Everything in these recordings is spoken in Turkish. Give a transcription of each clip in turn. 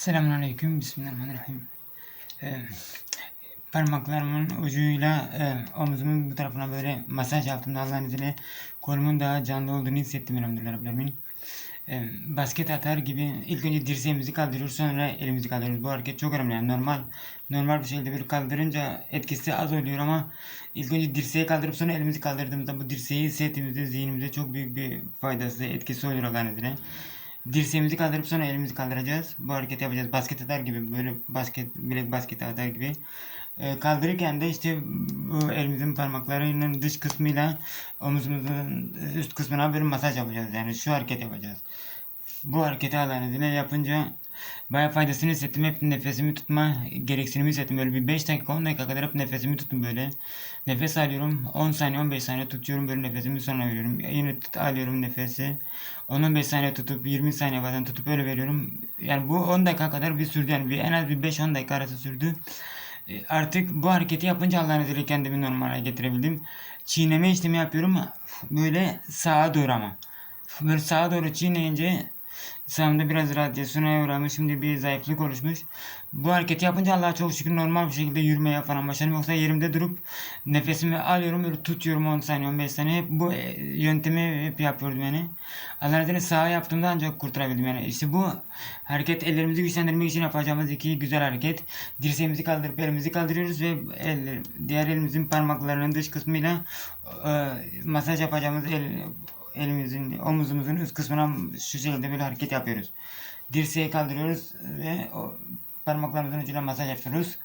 Selamünaleyküm. Bismillahirrahmanirrahim. Ee, parmaklarımın ucuyla e, omuzumun bu tarafına böyle masaj yaptığımda Allah'ın izniyle kolumun daha canlı olduğunu hissettim elhamdülillah Rabbil Alemin. Ee, basket atar gibi ilk önce dirseğimizi kaldırıyoruz sonra elimizi kaldırıyoruz. Bu hareket çok önemli. Yani normal normal bir şekilde bir kaldırınca etkisi az oluyor ama ilk önce dirseği kaldırıp sonra elimizi kaldırdığımızda bu dirseği hissettiğimizde zihnimize çok büyük bir faydası etkisi oluyor Allah'ın izniyle. Dirseğimizi kaldırıp sonra elimizi kaldıracağız. Bu hareketi yapacağız. Basket atar gibi böyle basket bilek basketi atar gibi. Ee, kaldırırken de işte bu elimizin parmaklarının dış kısmıyla omuzumuzun üst kısmına bir masaj yapacağız. Yani şu hareket yapacağız. Bu hareketi izniyle yapınca bayağı faydasını hissettim. Hep nefesimi tutma gereksinimi hissettim. Böyle bir 5 dakika 10 dakika kadar hep nefesimi tuttum böyle. Nefes alıyorum. 10 saniye 15 saniye tutuyorum böyle nefesimi sonra veriyorum. Yine tut, alıyorum nefesi. 10-15 saniye tutup 20 saniye bazen tutup öyle veriyorum. Yani bu 10 dakika kadar bir sürdü. Yani bir, en az bir 5-10 dakika arası sürdü. E, Artık bu hareketi yapınca Allah'ın izniyle kendimi normale getirebildim. Çiğneme işlemi yapıyorum. Böyle sağa doğru ama. Böyle sağa doğru çiğneyince sağımda biraz radyasyona uğramış. Şimdi bir zayıflık oluşmuş. Bu hareketi yapınca Allah'a çok şükür normal bir şekilde yürümeye falan başladım. Yoksa yerimde durup nefesimi alıyorum böyle tutuyorum 10 saniye 15 saniye. Hep bu e, yöntemi hep yapıyordum yani. Allah'ın izniyle sağa yaptığımda ancak kurtarabildim yani. İşte bu hareket ellerimizi güçlendirmek için yapacağımız iki güzel hareket. Dirseğimizi kaldırıp elimizi kaldırıyoruz ve el, diğer elimizin parmaklarının dış kısmıyla e, masaj yapacağımız el, elimizin omuzumuzun üst kısmına şu şekilde bir hareket yapıyoruz. Dirseği kaldırıyoruz ve o parmaklarımızın ucuyla masaj yapıyoruz.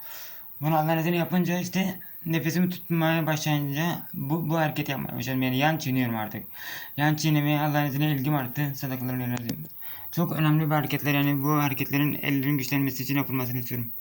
Bunu Allah'ın izniyle yapınca işte nefesimi tutmaya başlayınca bu, bu hareket yapmaya başladım. Yani yan çiğniyorum artık. Yan çiğnemeye Allah'ın izniyle ilgim arttı. Sadakalarını Çok önemli bir hareketler yani bu hareketlerin ellerin güçlenmesi için yapılmasını istiyorum.